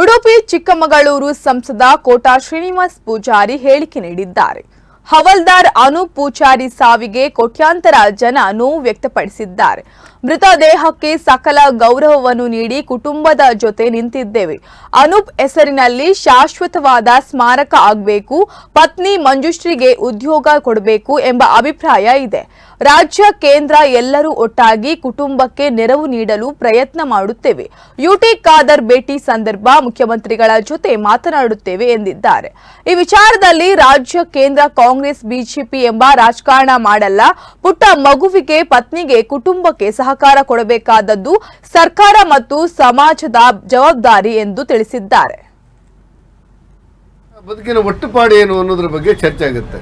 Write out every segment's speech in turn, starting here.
ಉಡುಪಿ ಚಿಕ್ಕಮಗಳೂರು ಸಂಸದ ಕೋಟಾ ಶ್ರೀನಿವಾಸ್ ಪೂಜಾರಿ ಹೇಳಿಕೆ ನೀಡಿದ್ದಾರೆ. ಹವಲ್ದಾರ್ ಅನೂಪ್ ಪೂಜಾರಿ ಸಾವಿಗೆ ಕೋಟ್ಯಾಂತರ ಜನ ನೋವು ವ್ಯಕ್ತಪಡಿಸಿದ್ದಾರೆ. ಮೃತದೇಹಕ್ಕೆ ಸಕಲ ಗೌರವವನ್ನು ನೀಡಿ ಕುಟುಂಬದ ಜೊತೆ ನಿಂತಿದ್ದೇವೆ. ಅನೂಪ್ ಹೆಸರಿನಲ್ಲಿ ಶಾಶ್ವತವಾದ ಸ್ಮಾರಕ ಆಗಬೇಕು, ಪತ್ನಿ ಮಂಜುಶ್ರೀಗೆ ಉದ್ಯೋಗ ಕೊಡಬೇಕು ಎಂಬ ಅಭಿಪ್ರಾಯ ಇದೆ. ರಾಜ್ಯ, ಕೇಂದ್ರ ಎಲ್ಲರೂ ಒಟ್ಟಾಗಿ ಕುಟುಂಬಕ್ಕೆ ನೆರವು ನೀಡಲು ಪ್ರಯತ್ನ ಮಾಡುತ್ತೇವೆ. ಯುಟಿ ಖಾದರ್ ಭೇಟಿ ಸಂದರ್ಭ ಮುಖ್ಯಮಂತ್ರಿಗಳ ಜೊತೆ ಮಾತನಾಡುತ್ತೇವೆ ಎಂದಿದ್ದಾರೆ. ಈ ವಿಚಾರದಲ್ಲಿ ರಾಜ್ಯ, ಕೇಂದ್ರ ಕಾಂಗ್ರೆಸ್, ಬಿಜೆಪಿ ಎಂಬ ರಾಜಕಾರಣ ಮಾಡಲ್ಲ, ಪುಟ್ಟ ಮಗುವಿಗೆ ಪತ್ನಿಗೆ ಕುಟುಂಬಕ್ಕೆ ಸಹಕಾರ ಕೊಡಬೇಕಾದದ್ದು ಸರ್ಕಾರ ಮತ್ತು ಸಮಾಜದ ಜವಾಬ್ದಾರಿ ಎಂದು ತಿಳಿಸಿದ್ದಾರೆ. ಬದುಕಿನ ಒಟ್ಟುಪಾಡು ಏನು ಅನ್ನೋದ್ರ ಬಗ್ಗೆ ಚರ್ಚೆ ಆಗುತ್ತೆ.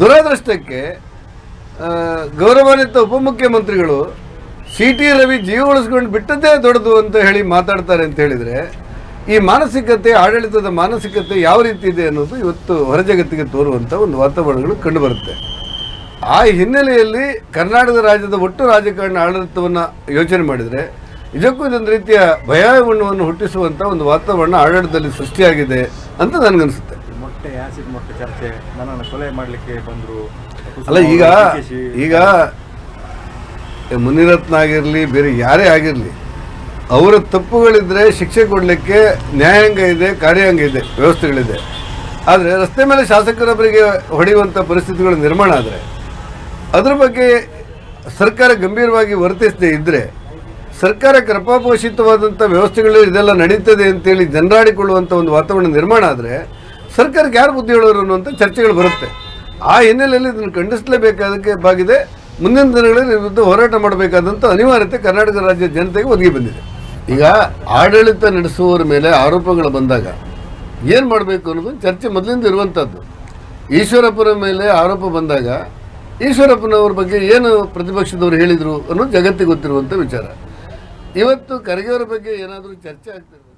ದುರದೃಷ್ಟಕ್ಕೆ ಗೌರವಾನ್ವಿತ ಉಪಮುಖ್ಯಮಂತ್ರಿಗಳು ಸಿ ಟಿ ರವಿ ಜೀವ ಉಳಿಸ್ಕೊಂಡು ಬಿಟ್ಟದ್ದೇ ದೊಡ್ಡದು ಅಂತ ಹೇಳಿ ಮಾತಾಡ್ತಾರೆ ಅಂತ ಹೇಳಿದರೆ, ಈ ಮಾನಸಿಕತೆ, ಆಡಳಿತದ ಮಾನಸಿಕತೆ ಯಾವ ರೀತಿ ಇದೆ ಅನ್ನೋದು ಇವತ್ತು ಹೊರಜಗತ್ತಿಗೆ ತೋರುವಂಥ ಒಂದು ವಾತಾವರಣಗಳು ಕಂಡುಬರುತ್ತೆ ಆ ಹಿನ್ನೆಲೆಯಲ್ಲಿ ಕರ್ನಾಟಕ ರಾಜ್ಯದ ಒಟ್ಟು ರಾಜಕಾರಣ ಆಡಳಿತವನ್ನು ಯೋಚನೆ ಮಾಡಿದರೆ ಇದಕ್ಕೂ ಇದೊಂದು ರೀತಿಯ ಭಯವನ್ನು ಹುಟ್ಟಿಸುವಂಥ ಒಂದು ವಾತಾವರಣ ಆಡಳಿತದಲ್ಲಿ ಸೃಷ್ಟಿಯಾಗಿದೆ ಅಂತ ನನಗನ್ಸುತ್ತೆ. ಮೊಟ್ಟೆ ಆಸಿಡ್ ಮೊಟ್ಟೆ ಚರ್ಚೆ ನನ್ನನ್ನು ಕೊಲೆ ಮಾಡಲಿಕ್ಕೆ ಬಂದರು. ಅಲ್ಲ ಈಗ ಈಗ ಮುನಿರತ್ನ ಆಗಿರಲಿ ಬೇರೆ ಯಾರೇ ಆಗಿರಲಿ ಅವರ ತಪ್ಪುಗಳಿದ್ರೆ ಶಿಕ್ಷೆ ಕೊಡಲಿಕ್ಕೆ ನ್ಯಾಯಾಂಗ ಇದೆ ಕಾರ್ಯಾಂಗ ಇದೆ ವ್ಯವಸ್ಥೆಗಳಿದೆ. ಆದರೆ ರಸ್ತೆ ಮೇಲೆ ಶಾಸಕರೊಬ್ಬರಿಗೆ ಹೊಡೆಯುವಂಥ ಪರಿಸ್ಥಿತಿಗಳು ನಿರ್ಮಾಣ ಆದರೆ ಅದ್ರ ಬಗ್ಗೆ ಸರ್ಕಾರ ಗಂಭೀರವಾಗಿ ವರ್ತಿಸದೇ ಇದ್ದರೆ ಸರ್ಕಾರ ಕೃಪಾಪೋಷಿತವಾದಂಥ ವ್ಯವಸ್ಥೆಗಳು ಇದೆಲ್ಲ ನಡೀತದೆ ಅಂತೇಳಿ ಜನರಾಡಿಕೊಳ್ಳುವಂಥ ಒಂದು ವಾತಾವರಣ ನಿರ್ಮಾಣ ಆದರೆ ಸರ್ಕಾರಕ್ಕೆ ಯಾರು ಬುದ್ಧಿ ಹೇಳೋರು ಅನ್ನುವಂಥ ಚರ್ಚೆಗಳು ಬರುತ್ತೆ. ಆ ಹಿನ್ನೆಲೆಯಲ್ಲಿ ಇದನ್ನು ಖಂಡಿಸಲೇಬೇಕಾದಕ್ಕೆ ಬಾಗಿದೆ ಮುಂದಿನ ದಿನಗಳಲ್ಲಿ ವಿರುದ್ಧ ಹೋರಾಟ ಮಾಡಬೇಕಾದಂಥ ಅನಿವಾರ್ಯತೆ ಕರ್ನಾಟಕ ರಾಜ್ಯ ಜನತೆಗೆ ಒದಗಿ ಬಂದಿದೆ. ಈಗ ಆಡಳಿತ ನಡೆಸುವವರ ಮೇಲೆ ಆರೋಪಗಳು ಬಂದಾಗ ಏನು ಮಾಡಬೇಕು ಅನ್ನೋದು ಚರ್ಚೆ ಮೊದಲಿಂದ ಇರುವಂಥದ್ದು ಈಶ್ವರಪ್ಪರ ಮೇಲೆ ಆರೋಪ ಬಂದಾಗ ಈಶ್ವರಪ್ಪನವ್ರ ಬಗ್ಗೆ ಏನು ಪ್ರತಿಪಕ್ಷದವರು ಹೇಳಿದರು ಅನ್ನೋದು ಜಗತ್ತಿಗೆ ಗೊತ್ತಿರುವಂಥ ವಿಚಾರ. ಇವತ್ತು ಖರ್ಗೆಯವರ ಬಗ್ಗೆ ಏನಾದರೂ ಚರ್ಚೆ ಆಗ್ತಿರ್ಬೋದು.